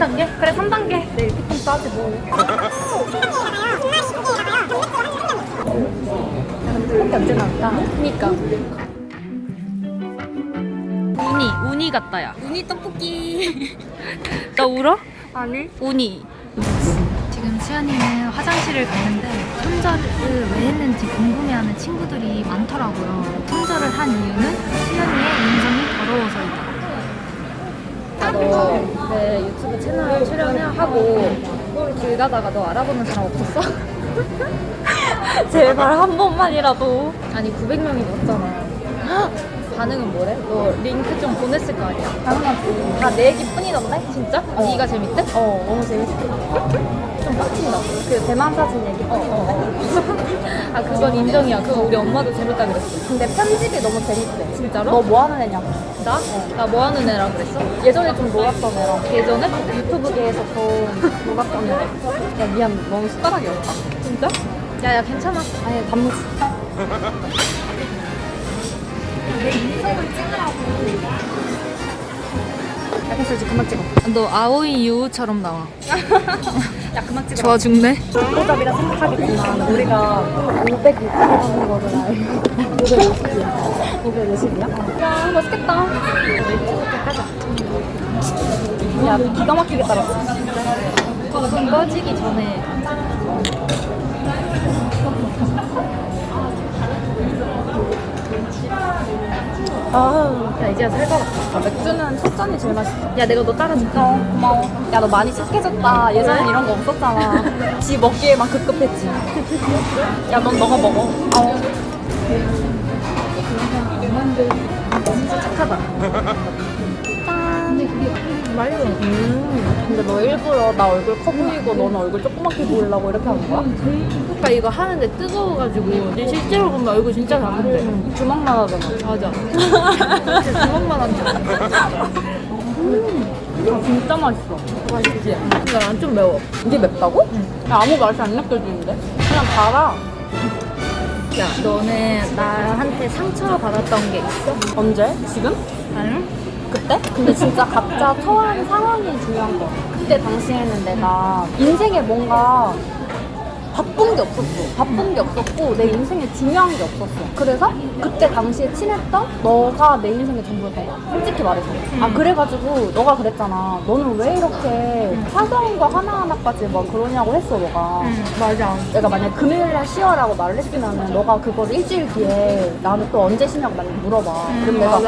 단계. 내 일피통 싸지 뭐. 근데 언제 나올까? 그니까. 우니, 우니 같다야. 우니 떡볶이. 나 울어? 아니? 우니. 지금 수연이는 화장실을 갔는데 손절을 왜 했는지 궁금해하는 친구들이 많더라고요. 손절을 한 이유는 수연이의 인성이 더러워서이다. 나도 내 유튜브 채널 출연하고 길 가다가 너 알아보는 사람 없었어? 제발 한 번만이라도 아니 900명이 넘었잖아 반응은 뭐래? 너 링크 좀 보냈을 거 아니야? 당연하지 다내 얘기뿐이던데? 진짜? 네가 재밌대? 어 너무 재밌어 좀 빡친다 그 대만 사진 얘기 어, 어. 아 그건 인정이야 그거 우리 엄마도 재밌다 그랬어 근데 편집이 너무 재밌대 진짜로? 너 뭐 하는 애냐고 나? 나 뭐 하는 애라 그랬어? 예전에 좀 놀았던 애랑 예전에? 유튜브계에서 좀 놀았던 애랑 야 미안 너무 숟가락이 없다 진짜? 야야 괜찮아 아니 단무지 야 됐어 이제 그만 찍어 너 아오이 유우처럼 나와. 야 그만 찍어 좋아 죽네. 보잡이라 생각하겠지만 우리가 560이라는 거를 알고 550이야 550이야? 야 맛있겠다 가자 야 기가 막히게 따랐어 손 꺼지기 전에 아, 야 이제야 살것 같아. 아, 맥주는 첫 잔이 제일 맛있어. 야 내가 너 따라줄게. 어, 고마워. 야 너 많이 착해졌다. 예전엔 이런 거 없었잖아. 지 먹기에만 급급했지. 야 넌 너가 먹어. 어. 진짜 착하다. 짠. 맛있어. 음. 근데 너 일부러 나 얼굴 커 보이고 너는 얼굴 조그맣게 보이려고 이렇게 한 거야? 오빠 이거 하는데 뜨거워가지고 근데 실제로 보면 얼굴 진짜 작은데. 주먹만 하잖아. 맞아. 진짜 주먹만 한데. 아, 진짜 맛있어. 맛있지? 근데 난 좀 매워. 이게 맵다고? 야, 아무 맛이 안 느껴지는데? 그냥 달아. 야 너는 나한테 상처 받았던 게 있어? 언제? 지금? 아니? 그때? 근데 진짜 각자 처한 상황이 중요한 거야. 그때 당시에는 내가 인생에 뭔가 바쁜 게 없었어. 바쁜 게 없었고 내 인생에 중요한 게 없었어. 그래서 그때 당시에 친했던 너가 내 인생의 전부였던 거야. 솔직히 말해서. 아 그래가지고 너가 그랬잖아. 너는 왜 이렇게 사소한 거 하나하나까지 막 그러냐고 했어 너가. 응 맞아. 내가 만약 금요일날 쉬어라고 말을 했으면은 너가 그걸 일주일 뒤에 나는 또 언제 쉬냐고 만약 물어봐. 그럼 내가.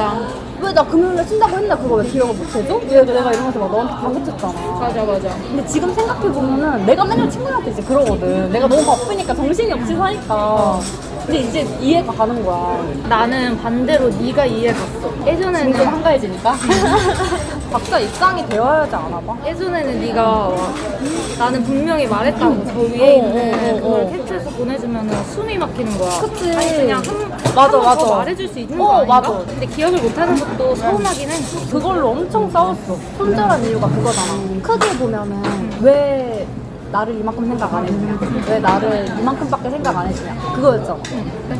왜 나 금요일날 쉰다고 했나 그거 왜 기억을 못 해줘? 왜 내가 이러면서 막 너한테 다그쳤잖아. 맞아 맞아. 근데 지금 생각해보면은 내가 맨날 친구한테 이제 그러거든. 내가 너무 바쁘니까 정신이 없이 사니까. 근데 이제 이해가 가는 거야. 나는 반대로 네가 이해했어. 예전에는 점점 한가해지니까. 각자 입장이 되어야 하지 않아 봐? 예전에는 네가 와, 나는 분명히 말했다고 저 위에 어, 있는 어, 어, 그걸 어. 캡처해서 보내주면 숨이 막히는 거야. 그치. 아니 그냥 한, 맞아, 한번 맞아. 더 말해줄 수 있는 어, 거 아닌가? 맞아. 근데 기억을 못하는 것도 서운하긴 해. 그걸로 엄청 싸웠어. 손절한 이유가 그거잖아. 크게 보면은 왜 나를 이만큼 생각 안 해주냐? 왜 나를 이만큼밖에 생각 안 해주냐? 그거였잖아.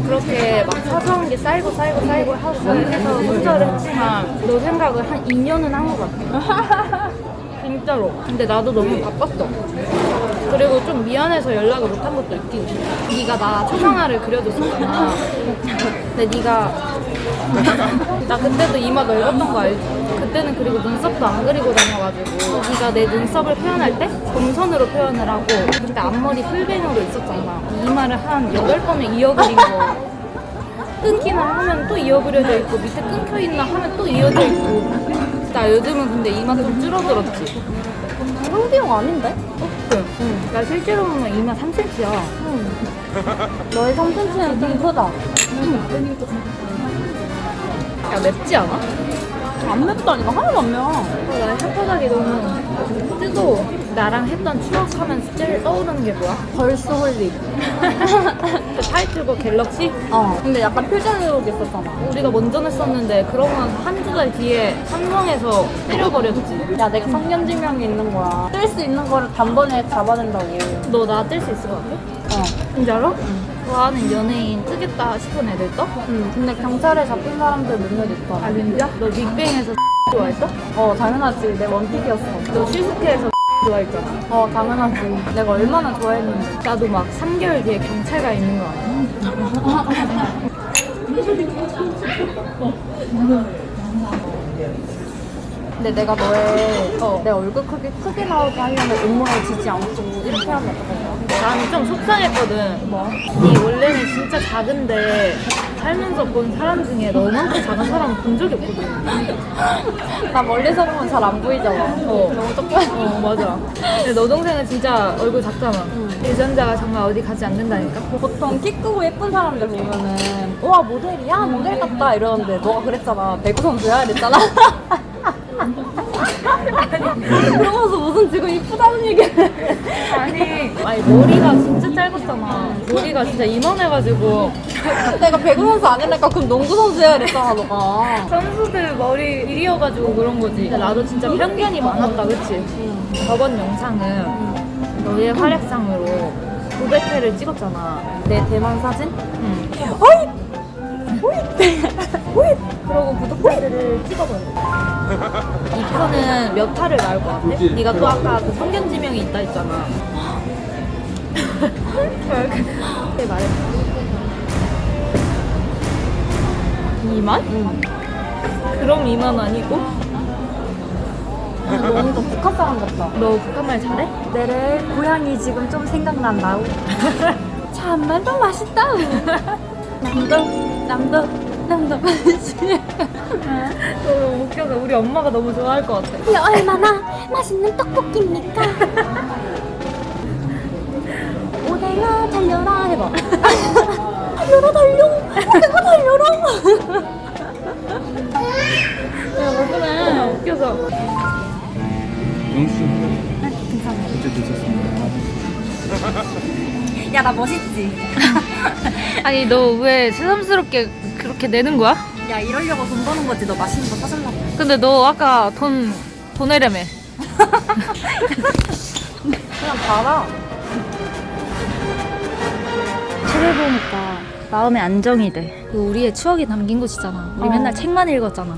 그렇게 막 사소한 게 쌓이고 쌓이고 쌓이고 하고 해서 손절을 했지만 너 생각을 한 2년은 한 것 같아. 진짜로. 근데 나도 너무 바빴어. 그리고 좀 미안해서 연락을 못 한 것도 있긴 해. 네가 나 초상화를 그려줬었잖아. 근데 네가 나 그때도 이마 넓었던 거 알지? 그때는 그리고 눈썹도 안 그리고 다녀가지고 네가 내 눈썹을 표현할 때 점선으로 표현을 하고 그때 앞머리 풀뱅으로 있었잖아. 이마를 한 8번을 이어 그린 거 끊기나 하면 또 이어 그려져 있고 밑에 끊겨 있나 하면 또 이어져 있고 나 요즘은 근데 이마 좀 줄어들었지 형비용 아닌데? 응. 나 실제로 보면 이마 3cm야 너의 3cm는 좀 크다. 야 맵지 않아? 안 맵다니까 하나도 안 매워. 나 혓바닥이 너무 뜨거워 나랑 했던 추억하면 제일 떠오르는 게 뭐야? 벌스 홀릭. 그 타이틀곡 갤럭시? 어. 근데 약간 의혹 있었잖아. 우리가 먼저 냈었는데 그러면 한두 달 뒤에 삼성에서 때려버렸지 야, 내가 성견지명이 있는 거야. 뜰 수 있는 거를 단번에 잡아낸다고. 너나뜰수 있을 것 같아? 어. 진짜로? 좋아하는 연예인 뜨겠다 싶은 애들 떠? 응. 근데 경찰에 잡힌 사람들 몇몇 있어. 아 진짜? 너 빅뱅에서 좋아했어? 어, 당연하지. 내 원픽이었어. 너 슈스케에서 좋아했잖아. 어 당연하지. 내가 얼마나 좋아했는데. 나도 막 3개월 뒤에 경찰가 있는 거 아니야? 근데 내가 너의 어, 내 얼굴 크기 크게 나오게 하려면 음모에 지지 않고 이렇게 하면 어떡할 거야? 나는 좀 속상했거든. 뭐? 네 원래는 진짜 작은데 살면서 본 사람 중에 너만큼 작은 사람 본 적이 없거든. 나 멀리서 보면 잘 안 보이잖아. 어. 너무 조그만. 어 맞아. 근데 너 동생은 진짜 얼굴 작잖아. 유전자가 정말 어디 가지 않는다니까. 보통 키 크고 예쁜 사람들 보면은 와 모델이야 모델 같다 이러는데 너가 그랬잖아 배구 선수야 이랬잖아 그러면서 무슨 지금 이쁘다는 얘기를 아니, 아니 머리가 진짜 짧았잖아. 머리가 진짜 이만해가지고 내가 배구 선수 아니라니까 그럼 농구 선수야 이랬잖아 너가 선수들 머리 길이여가지고 그런 거지. 근데 나도 진짜 편견이 많았다, 그치? 저번 영상은 너의 활약상으로 900회를 찍었잖아. 내 대만 사진? 응. 호잇! 호잇! 그러고 구독자들을 찍어버려. 이 편은 몇 화를 나올 것 같아? 네가 또 아까 그 성견지명이 있다 했잖아. 말해. 2만? 응. 그럼 2만 아니고? 너 엄청 북한 사람 같다 너 북한말 잘해? 내래 고향이 지금 좀 생각난다우 참말 더 맛있다 남도 남도 남도 맛있지 너무 웃겨서 우리 엄마가 너무 좋아할 것 같아. 이게 얼마나 맛있는 떡볶이입니까 오뎅아 달려라 해봐 달려라 달려 오뎅아 달려라 야, 먹으면 웃겨서. 영수. 진짜 괜찮습니다. 야 나 멋있지 아니, 너 왜 새삼스럽게 그렇게 내는 거야? 야 이러려고 돈 버는 거지 너 맛있는 거 사주려고 근데 너 아까 돈 보내려며. 그냥 봐라 책을 보니까 마음에 안정이 돼. 그 우리의 추억이 담긴 곳이잖아. 우리 어. 맨날 책만 읽었잖아.